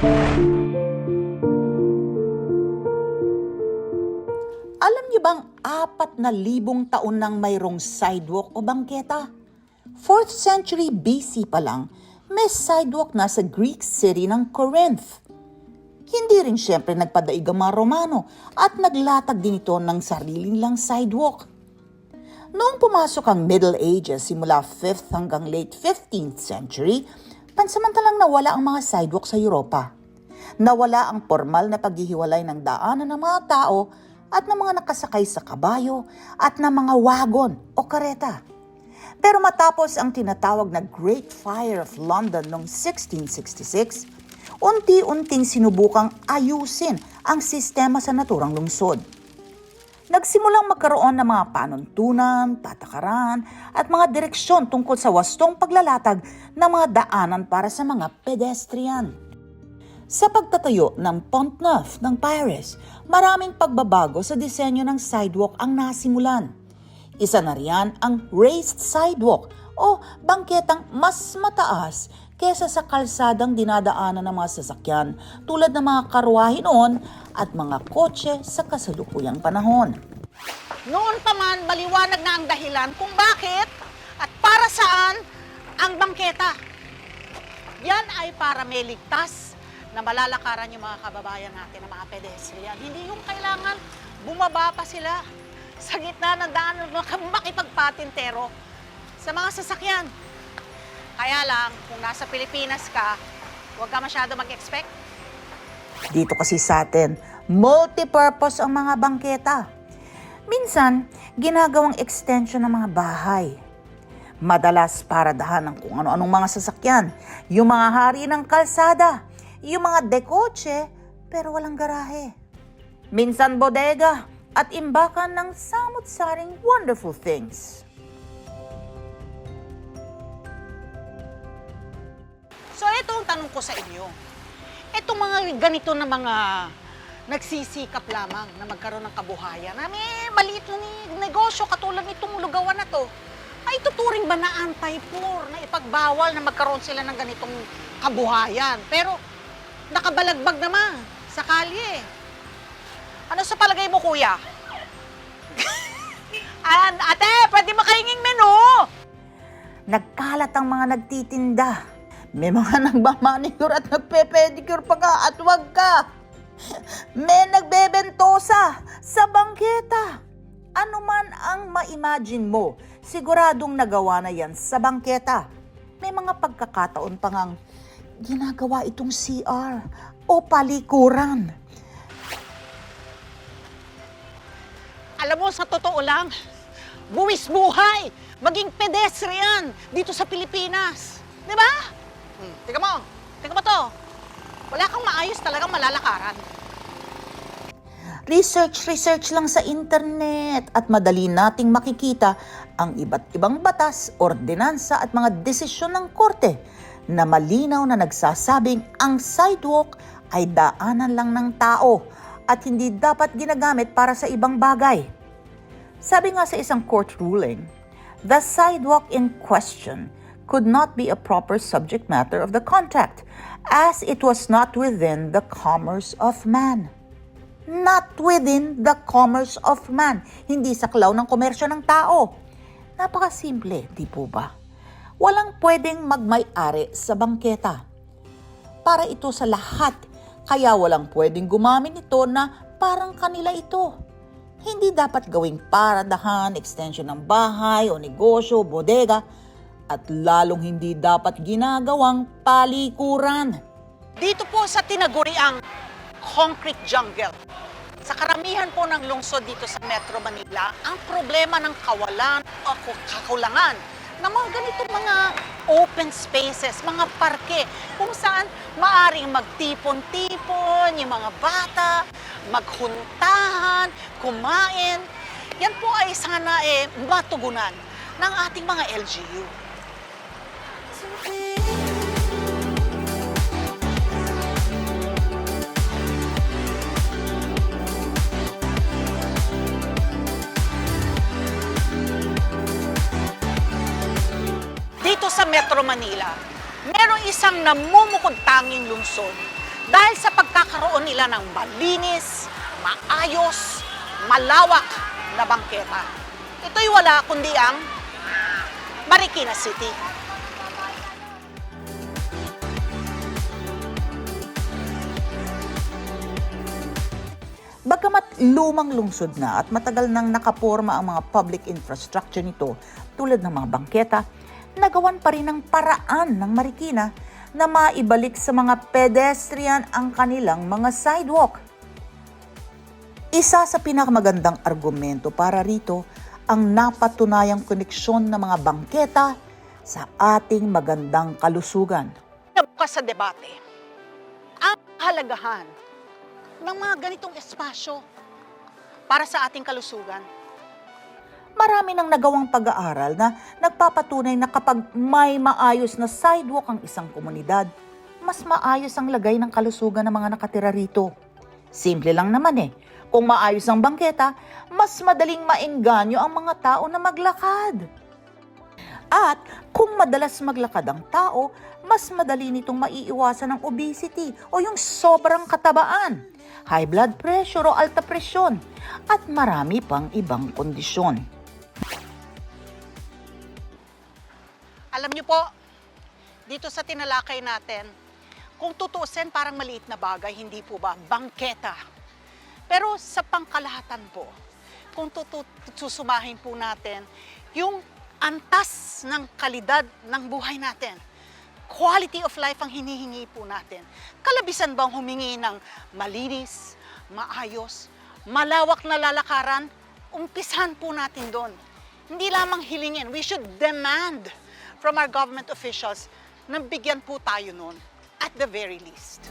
Alam niyo bang apat na libong taon nang mayroong sidewalk o bangketa? 4th century BC pa lang, may sidewalk na sa Greek city ng Corinth. Hindi rin siyempre nagpadaig ang mga Romano at naglatag din ito ng sarili nilang sidewalk. Noong pumasok ang Middle Ages simula 5th hanggang late 15th century, pansamantalang nawala ang mga sidewalk sa Europa. Nawala ang formal na paghihiwalay ng daanan ng mga tao at ng mga nakasakay sa kabayo at ng mga wagon o kareta. Pero matapos ang tinatawag na Great Fire of London noong 1666, unti-unting sinubukang ayusin ang sistema sa naturang lungsod. Nagsimulang magkaroon ng mga panuntunan, patakaran at mga direksyon tungkol sa wastong paglalatag ng mga daanan para sa mga pedestrian. Sa pagtatayo ng Pont Neuf ng Paris, maraming pagbabago sa disenyo ng sidewalk ang nasimulan. Isa na riyan ang raised sidewalk o bangketang mas mataas kesa sa kalsadang dinadaanan ng mga sasakyan tulad ng mga karwahe noon at mga kotse sa kasalukuyang panahon. Noon pa man, maliwanag na ang dahilan kung bakit at para saan ang bangketa. Yan ay para may ligtas na malalakaran yung mga kababayan natin, ng mga pedestrian. Hindi yung kailangan bumaba pa sila sa gitna ng daan ng makipagpatintero sa mga sasakyan. Kaya lang, kung nasa Pilipinas ka, huwag ka masyado mag-expect. Dito kasi sa atin, multipurpose ang mga bangketa. Minsan, ginagawang extension ng mga bahay. Madalas paradahan ng kung ano-anong mga sasakyan, yung mga hari ng kalsada, yung mga dekotse, pero walang garahe. Minsan bodega at imbakan ng samot-saring wonderful things. So ito ang tanong ko sa inyo. Itong mga ganito na mga nagsisikap lamang na magkaroon ng kabuhayan, na may maliit na ni- negosyo katulad nitong lugawan na to, ay tuturing ba na anti-poor na ipagbawal na magkaroon sila ng ganitong kabuhayan? Pero nakabalagbag naman sa kalye. Ano sa palagay mo, kuya? An ate, pwede makahinging menu! Nagkalat ang mga nagtitinda. May mga nagmamanicure at nagpe-pedicure pa ka at wag ka. May nagbebentosa sa bangketa. Ano man ang ma-imagine mo, siguradong nagawa na yan sa bangketa. May mga pagkakataon pa ngang ginagawa itong CR o palikuran. Alam mo, sa totoo lang, buwis buhay, maging pedestrian dito sa Pilipinas. Di ba? Hmm, tika mo, tika mo to. Wala kang maayos talagang malalakaran. Research, research lang sa internet at madali nating makikita ang iba't ibang batas, ordinansa at mga desisyon ng korte na malinaw na nagsasabing ang sidewalk ay daanan lang ng tao at hindi dapat ginagamit para sa ibang bagay. Sabi nga sa isang court ruling, the sidewalk in question could not be a proper subject matter of the contract as it was not within the commerce of man not within the commerce of man. Hindi sa klaw ng komersyo ng tao. Napakasimple, di po ba? Walang pwedeng magmay-ari sa bangketa. Para ito sa lahat, kaya walang pwedeng gumamit nito na parang kanila ito. Hindi dapat gawing paradahan, extension ng bahay o negosyo, bodega, at lalong hindi dapat ginagawang palikuran. Dito po sa tinaguriang concrete jungle. Sa karamihan po ng lungsod dito sa Metro Manila, ang problema ng kawalan o ku- kakulangan ng mga ganitong mga open spaces, mga parke, kung saan maaring magtipon-tipon yung mga bata, maghuntahan, kumain. Yan po ay sana eh matugunan ng ating mga LGU. Dito sa Metro Manila, merong isang namumukod tanging lungsod Dahil sa pagkakaroon nila ng malinis, maayos, malawak na bangketa. Ito'y wala kundi ang Marikina City. Bagamat lumang lungsod na at matagal nang nakaporma ang mga public infrastructure nito tulad ng mga bangketa, nagawan pa rin ng paraan ng Marikina na maibalik sa mga pedestrian ang kanilang mga sidewalk. Isa sa pinakamagandang argumento para rito ang napatunayang koneksyon ng mga bangketa sa ating magandang kalusugan. Nabukas sa debate ang halagahan ng mga ganitong espasyo para sa ating kalusugan. Marami nang nagawang pag-aaral na nagpapatunay na kapag may maayos na sidewalk ang isang komunidad, mas maayos ang lagay ng kalusugan ng mga nakatira rito. Simple lang naman eh. Kung maayos ang bangketa, mas madaling maengganyo ang mga tao na maglakad. At kung madalas maglakad ang tao, mas madali nitong maiiwasan ang obesity o yung sobrang katabaan, high blood pressure o alta presyon, at marami pang ibang kondisyon. Alam niyo po, dito sa tinalakay natin, kung tutuusin parang maliit na bagay, hindi po ba? Bangketa. Pero sa pangkalahatan po, kung susumahin po natin, yung antas ng kalidad ng buhay natin, quality of life ang hinihingi po natin. Kalabisan bang humingi ng malinis, maayos, malawak na lalakaran? Umpisan po natin doon. Hindi lamang hilingin, we should demand from our government officials na bigyan po tayo noon at the very least.